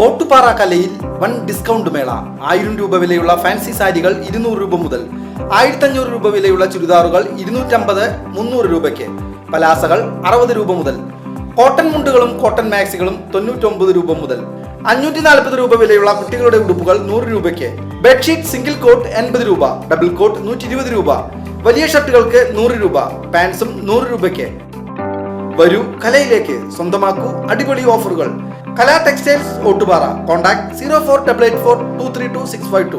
ഓട്ടുപാറ കലയിൽ one discount മേള. ആയിരം രൂപ വിലയുള്ള ഫാൻസി സാരികൾ ഇരുന്നൂറ് രൂപ മുതൽ ആയിരത്തഞ്ഞൂറ് രൂപ വിലയുള്ള ചുരിദാറുകൾ ഇരുന്നൂറ്റമ്പത് മുന്നൂറ് രൂപയ്ക്ക്. പലാസകൾ അറുപത് രൂപ മുതൽ കോട്ടൺ മുണ്ടുകളും കോട്ടൺ മാക്സികളും തൊണ്ണൂറ്റൊമ്പത് രൂപ മുതൽ അഞ്ഞൂറ്റി നാൽപ്പത് രൂപ വിലയുള്ള കുട്ടികളുടെ ഉടുപ്പുകൾ നൂറ് രൂപയ്ക്ക്. ബെഡ്ഷീറ്റ് സിംഗിൾ കോട്ട് എൺപത് രൂപ ഡബിൾ കോട്ട് നൂറ്റി ഇരുപത് രൂപ. വലിയ ഷർട്ടുകൾക്ക് നൂറ് രൂപ പാൻസും നൂറ് രൂപയ്ക്ക്. വരൂ കലയിലേക്ക് സ്വന്തമാക്കൂ അടിപൊളി ഓഫറുകൾ. Kala textiles Ottupara. Contact zero four double eight four two three two six five two.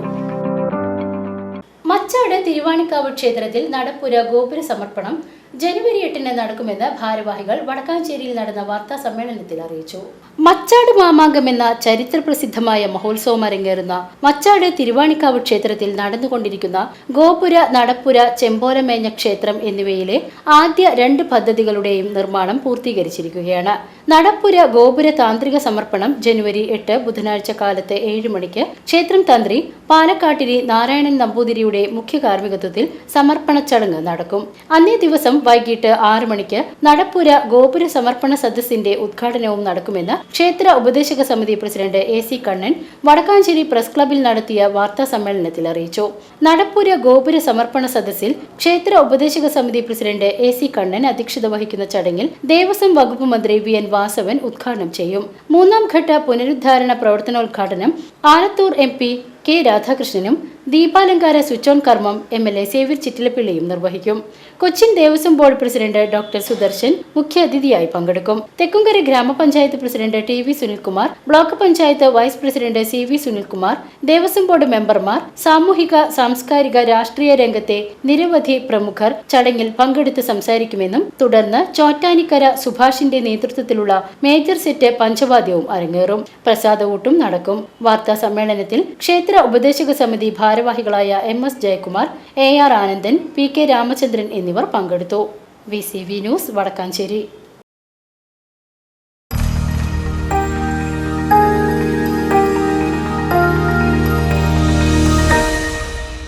Machad Thiruvanikkavu ക്ഷേത്രത്തിൽ നടപ്പുര ഗോപുര സമർപ്പണം ജനുവരി എട്ടിന് നടക്കുമെന്ന് ഭാരവാഹികൾ വടക്കാഞ്ചേരിയിൽ നടന്ന വാർത്താ സമ്മേളനത്തിൽ അറിയിച്ചു. മച്ചാട് മാമാങ്കം എന്ന ചരിത്ര പ്രസിദ്ധമായ മഹോത്സവം അരങ്ങേറുന്ന മച്ചാട് തിരുവാണിക്കാവ് ക്ഷേത്രത്തിൽ നടന്നുകൊണ്ടിരിക്കുന്ന ഗോപുര നടപ്പുര ചെമ്പോലമേഞ്ഞ ക്ഷേത്രം എന്നിവയിലെ ആദ്യ രണ്ട് പദ്ധതികളുടെയും നിർമ്മാണം പൂർത്തീകരിച്ചിരിക്കുകയാണ്. നടപ്പുര ഗോപുര താന്ത്രിക സമർപ്പണം ജനുവരി എട്ട് ബുധനാഴ്ച കാലത്ത് ഏഴ് മണിക്ക് ക്ഷേത്രം തന്ത്രി പാലക്കാട്ടിരി നാരായണൻ നമ്പൂതിരിയുടെ മുഖ്യ കാർമ്മികത്വത്തിൽ സമർപ്പണ ചടങ്ങ് നടക്കും. അന്നേ ദിവസം വൈകിട്ട് ആറ് മണിക്ക് നടപ്പുര ഗോപുര സമർപ്പണ സദസ്സിന്റെ ഉദ്ഘാടനവും നടക്കുമെന്ന് ക്ഷേത്ര ഉപദേശക സമിതി president A C Kannan Vadakkanchery press ക്ലബിൽ നടത്തിയ വാർത്താ സമ്മേളനത്തിൽ അറിയിച്ചു. നടപ്പുര ഗോപുര സമർപ്പണ സദസ്സിൽ ക്ഷേത്ര ഉപദേശക സമിതി പ്രസിഡന്റ് എ സി കണ്ണൻ അധ്യക്ഷത വഹിക്കുന്ന ചടങ്ങിൽ ദേവസ്വം വകുപ്പ് മന്ത്രി വി എൻ വാസവൻ ഉദ്ഘാടനം ചെയ്യും. മൂന്നാം ഘട്ട പുനരുദ്ധാരണ പ്രവർത്തനോദ്ഘാടനം ആലത്തൂർ എം പി കെ രാധാകൃഷ്ണനും ദീപാലങ്കാര സ്വിച്ച് ഓൺ കർമ്മം എം എൽ എ സേവ്യർ ചിറ്റിലപ്പിള്ളിയും നിർവഹിക്കും. Cochin Devaswom board president doctor Sudarshan മുഖ്യാതിഥിയായി പങ്കെടുക്കും. തെക്കുംകര ഗ്രാമപഞ്ചായത്ത് president T V Sunilkumar block panchayat vice president C V Sunilkumar Devaswom board മെമ്പർമാർ സാമൂഹിക സാംസ്കാരിക രാഷ്ട്രീയ രംഗത്തെ നിരവധി പ്രമുഖർ ചടങ്ങിൽ പങ്കെടുത്ത് സംസാരിക്കുമെന്നും തുടർന്ന് ചോറ്റാനിക്കര സുഭാഷിന്റെ നേതൃത്വത്തിലുള്ള മേജർ സെറ്റ് പഞ്ചവാദ്യവും അരങ്ങേറും. പ്രസാദ ഊട്ടും നടക്കും. വാർത്താ സമ്മേളനത്തിൽ ക്ഷേത്ര ഉപദേശക സമിതി ഭാരവാഹികളായ M S Jayakumar A R Anandan P K Ramachandran എന്നിവർ പങ്കെടുത്തു V C V news Vadakkanchery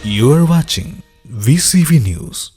You are watching VCV News.